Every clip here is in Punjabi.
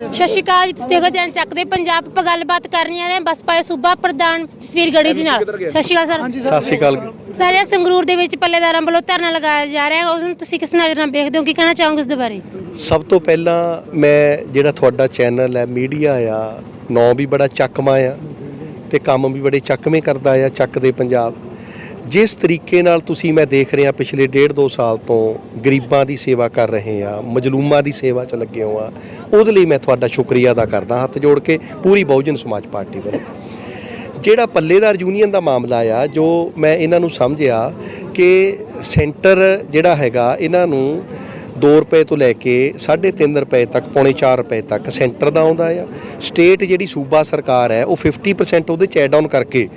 ਸਤਿ ਸ਼੍ਰੀ ਅਕਾਲ ਜੀ ਤੁਸੀਂ ਦੇਖੋ ਜਨ ਚੱਕ ਦੇ ਪੰਜਾਬ ਆਪਾਂ ਗੱਲਬਾਤ ਕਰਨੀਆਂ ਨੇ ਬਸਪਾ ਦੇ ਸੂਬਾ ਪ੍ਰਧਾਨ ਜਸਵੀਰ ਗੜੀ ਜੀ ਨਾਲ। ਸਤਿ ਸ਼੍ਰੀ ਅਕਾਲ ਸਰ। ਸਤਿ ਸ਼੍ਰੀ ਅਕਾਲ। ਸਰ ਇਹ ਸੰਗਰੂਰ ਦੇ ਵਿੱਚ ਪੱਲੇਦਾਰਾਂ ਵੱਲੋਂ ਧਰਨਾ ਲਗਾਇਆ ਜਾ ਰਿਹਾ ਹੈ ਉਸ ਨੂੰ ਤੁਸੀਂ ਕਿਸ ਨਜ਼ਰ ਨਾਲ ਵੇਖਦੇ ਹੋ ਕੀ ਕਹਿਣਾ ਚਾਹੋਗੇ ਉਸ ਦੇ ਬਾਰੇ? ਸਭ ਤੋਂ ਪਹਿਲਾਂ ਮੈਂ ਜਿਹੜਾ ਤੁਹਾਡਾ ਚੈਨਲ ਹੈ ਮੀਡੀਆ ਆ ਨਾਂ ਵੀ ਬੜਾ ਚੱਕਮਾ ਆ ਤੇ ਕੰਮ ਵੀ ਬੜੇ ਚੱਕਵੇਂ ਕਰਦਾ ਆ ਚੱਕ ਦੇ ਪੰਜਾਬ। ਜਿਸ ਤਰੀਕੇ ਨਾਲ ਤੁਸੀਂ ਮੈਂ ਦੇਖ ਰਿਹਾ ਪਿਛਲੇ ਡੇਢ ਦੋ ਸਾਲ ਤੋਂ ਗਰੀਬਾਂ ਦੀ ਸੇਵਾ ਕਰ ਰਹੇ ਆ ਮਜਲੂਮਾਂ ਦੀ ਸੇਵਾ 'ਚ ਲੱਗੇ ਹੋ ਆ ਉਹਦੇ ਲਈ ਮੈਂ ਤੁਹਾਡਾ ਸ਼ੁਕਰੀਆ ਅਦਾ ਕਰਦਾ ਹੱਥ ਜੋੜ ਕੇ ਪੂਰੀ ਬਹੁਜਨ ਸਮਾਜ ਪਾਰਟੀ ਵੱਲੋਂ। ਜਿਹੜਾ ਪੱਲੇਦਾਰ ਯੂਨੀਅਨ ਦਾ ਮਾਮਲਾ ਆ, ਜੋ ਮੈਂ ਇਹਨਾਂ ਨੂੰ ਸਮਝਿਆ ਕਿ ਸੈਂਟਰ ਜਿਹੜਾ ਹੈਗਾ, ਇਹਨਾਂ ਨੂੰ 2 ਰੁਪਏ ਤੋਂ ਲੈ ਕੇ 3.5 ਰੁਪਏ ਤੱਕ, ਪੌਣੇ 4 ਰੁਪਏ ਤੱਕ ਸੈਂਟਰ ਦਾ ਆਉਂਦਾ ਆ। ਸਟੇਟ ਜਿਹੜੀ ਸੂਬਾ ਸਰਕਾਰ ਹੈ, ਉਹ 50% ਉਹਦੇ ਚ ਐਡ ਆਨ ਕਰਕੇ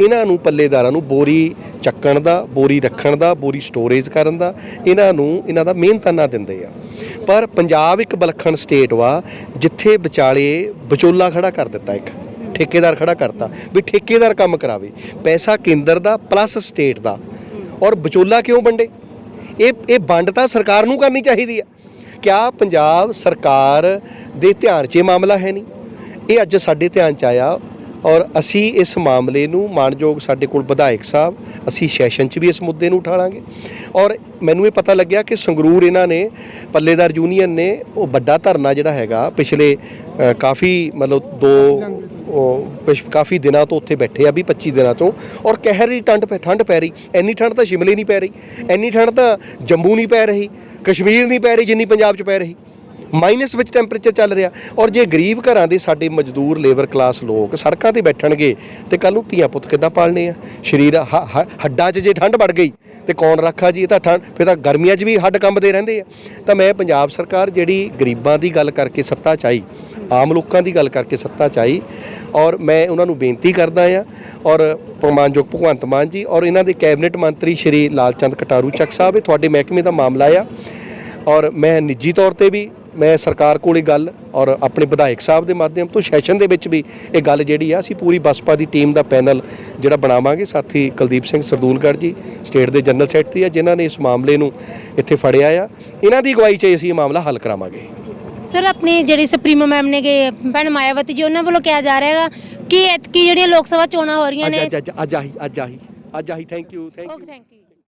ਇਹਨਾਂ ਨੂੰ ਪੱਲੇਦਾਰਾਂ ਨੂੰ ਬੋਰੀ ਚੱਕਣ ਦਾ, ਬੋਰੀ ਰੱਖਣ ਦਾ, ਬੋਰੀ ਸਟੋਰੇਜ ਕਰਨ ਦਾ, ਇਹਨਾਂ ਨੂੰ ਇਹਨਾਂ ਦਾ ਮਿਹਨਤਾਨਾ ਦਿੰਦੇ ਆ। ਪਰ ਪੰਜਾਬ ਇੱਕ ਬਲਖਣ ਸਟੇਟ ਵਾ, ਜਿੱਥੇ ਵਿਚਾਲੇ ਵਿਚੋਲਾ ਖੜਾ ਕਰ ਦਿੱਤਾ ਇੱਕ, ਠੇਕੇਦਾਰ ਖੜਾ ਕਰਤਾ, ਵੀ ਠੇਕੇਦਾਰ ਕੰਮ ਕਰਾਵੇ, ਪੈਸਾ ਕੇਂਦਰ ਦਾ ਪਲੱਸ ਸਟੇਟ ਦਾ। ਔਰ ਵਿਚੋਲਾ ਕਿਉਂ ਵੰਡੇ? ਇਹ ਇਹ ਵੰਡ ਤਾਂ ਸਰਕਾਰ ਨੂੰ ਕਰਨੀ ਚਾਹੀਦੀ ਆ। ਕਿਆ ਪੰਜਾਬ ਸਰਕਾਰ ਦੇ ਧਿਆਨ 'ਚ ਇਹ ਮਾਮਲਾ ਹੈ ਨਹੀਂ? ਇਹ ਅੱਜ ਸਾਡੇ ਧਿਆਨ 'ਚ ਆਇਆ ਔਰ ਅਸੀਂ ਇਸ ਮਾਮਲੇ ਨੂੰ ਮਾਨਯੋਗ ਸਾਡੇ ਕੋਲ ਵਿਧਾਇਕ ਸਾਹਿਬ, ਅਸੀਂ ਸੈਸ਼ਨ 'ਚ ਵੀ ਇਸ ਮੁੱਦੇ ਨੂੰ ਉਠਾਲਾਂਗੇ। ਔਰ ਮੈਨੂੰ ਇਹ ਪਤਾ ਲੱਗਿਆ ਕਿ ਸੰਗਰੂਰ ਇਹਨਾਂ ਨੇ, ਪੱਲੇਦਾਰ ਯੂਨੀਅਨ ਨੇ ਉਹ ਵੱਡਾ ਧਰਨਾ ਜਿਹੜਾ ਹੈਗਾ ਪਿਛਲੇ ਕਾਫੀ ਮਤਲਬ ਦੋ ਪਿਛ- ਕਾਫੀ ਦਿਨਾਂ ਤੋਂ ਉੱਥੇ ਬੈਠੇ ਆ ਵੀ 25 ਦਿਨਾਂ ਤੋਂ। ਔਰ ਕਹਿਰੀ ਠੰਡ ਪੈ ਠੰਡ ਪੈ ਰਹੀ। ਐਨੀ ਠੰਡ ਤਾਂ ਸ਼ਿਮਲੇ ਨਹੀਂ ਪੈ ਰਹੀ। ਐਨੀ ਠੰਡ ਤਾਂ ਜੰਮੂ ਨਹੀਂ ਪੈ ਰਹੀ। ਕਸ਼ਮੀਰ ਨਹੀਂ ਪੈ ਰਹੀ ਜਿੰਨੀ ਪੰਜਾਬ 'ਚ ਪੈ ਰਹੀ। ਮਾਈਨਸ ਵਿੱਚ ਟੈਂਪਰੇਚਰ ਚੱਲ ਰਿਹਾ। ਔਰ ਜੇ ਗਰੀਬ ਘਰਾਂ ਦੇ ਸਾਡੇ ਮਜ਼ਦੂਰ ਲੇਬਰ ਕਲਾਸ ਲੋਕ ਸੜਕਾਂ ਤੇ ਬੈਠਣਗੇ, ਤੇ ਕੱਲ ਨੂੰ ਧੀਆਂ ਪੁੱਤ ਕਿੱਦਾਂ ਪਾਲਣੇ ਆ? ਸਰੀਰ ਹੱਡਾਂ 'ਚ ਜੇ ਠੰਡ ਵੜ ਗਈ, ਤੇ ਕੌਣ ਰੱਖਾ ਜੀ? ਇਹ ਤਾਂ ਠੰਡ ਫਿਰ ਤਾਂ ਗਰਮੀਆਂ 'ਚ ਵੀ ਹੱਡ ਕੰਬਦੇ ਰਹਿੰਦੇ ਆ। ਤਾਂ ਮੈਂ ਪੰਜਾਬ ਸਰਕਾਰ ਜਿਹੜੀ ਗਰੀਬਾਂ ਦੀ ਗੱਲ ਕਰਕੇ ਸੱਤਾ ਚਾਈ ਆਮ ਲੋਕਾਂ ਦੀ ਗੱਲ ਕਰਕੇ ਸੱਤਾ ਚਾਈ ਔਰ ਮੈਂ ਉਹਨਾਂ ਨੂੰ ਬੇਨਤੀ ਕਰਦਾ ਆ ਔਰ ਪ੍ਰਮਾਨਯੋਗ ਭਗਵੰਤ ਮਾਨ ਜੀ ਔਰ ਇਹਨਾਂ ਦੇ ਕੈਬਨਿਟ ਮੰਤਰੀ ਸ਼੍ਰੀ ਲਾਲਚੰਦ ਕਟਾਰੂ ਚੱਕ ਸਾਹਿਬ, ਇਹ ਤੁਹਾਡੇ ਮਹਿਕਮੇ ਦਾ ਮਾਮਲਾ ਆ ਔਰ ਮੈਂ ਨਿੱਜੀ ਤੌਰ ਤੇ ਵੀ ਮੈਂ ਸਰਕਾਰ ਕੋਲ ਇਹ ਗੱਲ ਔਰ ਆਪਣੇ ਵਿਧਾਇਕ ਸਾਹਿਬ ਦੇ ਮਾਧਿਅਮ ਤੋਂ ਸੈਸ਼ਨ ਦੇ ਵਿੱਚ ਵੀ ਇਹ ਗੱਲ ਜਿਹੜੀ ਆ, ਅਸੀਂ ਪੂਰੀ ਬਸਪਾ ਦੀ ਟੀਮ ਦਾ ਪੈਨਲ ਜਿਹੜਾ ਬਣਾਵਾਂਗੇ, ਸਾਥੀ ਕੁਲਦੀਪ ਸਿੰਘ ਸਰਦੂਲਗੜ੍ਹ ਜੀ, ਸਟੇਟ ਦੇ ਜਨਰਲ ਸੈਕਟਰੀ ਆ, ਜਿਨ੍ਹਾਂ ਨੇ ਇਸ ਮਾਮਲੇ ਨੂੰ ਇੱਥੇ ਫੜਿਆ ਆ। ਇਹਨਾਂ ਦੀ ਅਗਵਾਈ 'ਚ ਅਸੀਂ ਇਹ ਮਾਮਲਾ ਹੱਲ ਕਰਾਵਾਂਗੇ। ਸਰ ਆਪਣੀ ਜਿਹੜੀ ਸੁਪਰੀਮੋ ਮੈਮ ਨੇ ਕਿ ਭੈਣ ਮਾਇਆਵਤੀ ਜੀ ਉਹਨਾਂ ਵੱਲੋਂ ਕਿਹਾ ਜਾ ਰਿਹਾ ਹੈਗਾ ਕਿ ਐਤਕੀ ਜਿਹੜੀਆਂ ਲੋਕ ਸਭਾ ਚੋਣਾਂ ਹੋ ਰਹੀਆਂ ਨੇ ਅੱਜ ਅੱਜ ਅੱਜ ਆਹੀ ਅੱਜ ਆਹੀ ਅੱਜ ਆਹੀ। Thank you thank you okay thank you